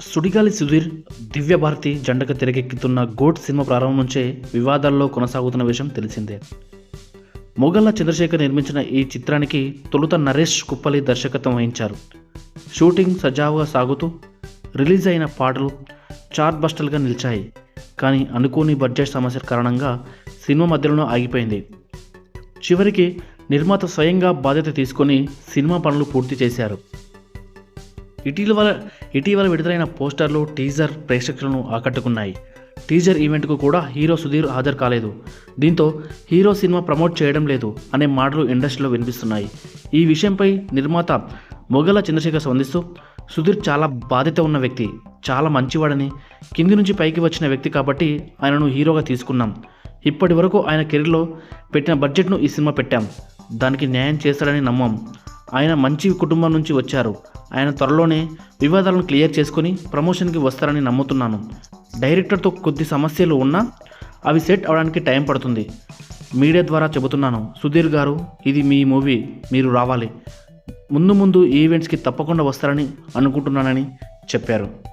సుడిగాలి సుధీర్ దివ్య భారతి జంటగా తెరకెక్కుతున్న goat cinema ప్రారంభం నుంచే వివాదాల్లో కొనసాగుతున్న విషయం తెలిసిందే. మొగల్ల చంద్రశేఖర్ నిర్మించిన ఈ చిత్రానికి తొలుత నరేష్ కుప్పలి దర్శకత్వం వహించారు. షూటింగ్ సజావుగా సాగుతూ రిలీజ్ అయిన పాటలు చార్ట్ బస్టర్లుగా నిలిచాయి. కానీ అనుకోని బడ్జెట్ సమస్యల కారణంగా సినిమా మధ్యలోనే ఆగిపోయింది. చివరికి నిర్మాత స్వయంగా బాధ్యత తీసుకొని సినిమా పనులు పూర్తి చేశారు. ఇటీవల ఇటీవల విడుదలైన పోస్టర్లు టీజర్ ప్రేక్షకులను ఆకట్టుకున్నాయి. టీజర్ ఈవెంట్కు కూడా హీరో సుధీర్ హాజరు కాలేదు. దీంతో హీరో సినిమా ప్రమోట్ చేయడం లేదు అనే మాటలు ఇండస్ట్రీలో వినిపిస్తున్నాయి. ఈ విషయంపై నిర్మాత మొగల చంద్రశేఖర్ స్పందిస్తూ సుధీర్ చాలా బాధ్యత ఉన్న వ్యక్తి చాలా మంచివాడని కింది నుంచి పైకి వచ్చిన వ్యక్తి కాబట్టి ఆయనను హీరోగా తీసుకున్నాం. ఇప్పటి వరకు ఆయన కెరీర్లో పెట్టిన బడ్జెట్ను ఈ సినిమా పెట్టాం. దానికి న్యాయం చేస్తాడని నమ్మం. ఆయన మంచి కుటుంబం నుంచి వచ్చారు. ఆయన త్వరలోనే వివాదాలను క్లియర్ చేసుకొని ప్రమోషన్కి వస్తారని నమ్ముతున్నాను. డైరెక్టర్తో కొద్ది సమస్యలు ఉన్నా అవి సెట్ అవడానికి టైం పడుతుంది. మీడియా ద్వారా చెబుతున్నాను సుధీర్ గారు ఇది మీ మూవీ మీరు రావాలి. ముందు ముందు ఈవెంట్స్కి తప్పకుండా వస్తారని అనుకుంటున్నానని చెప్పారు.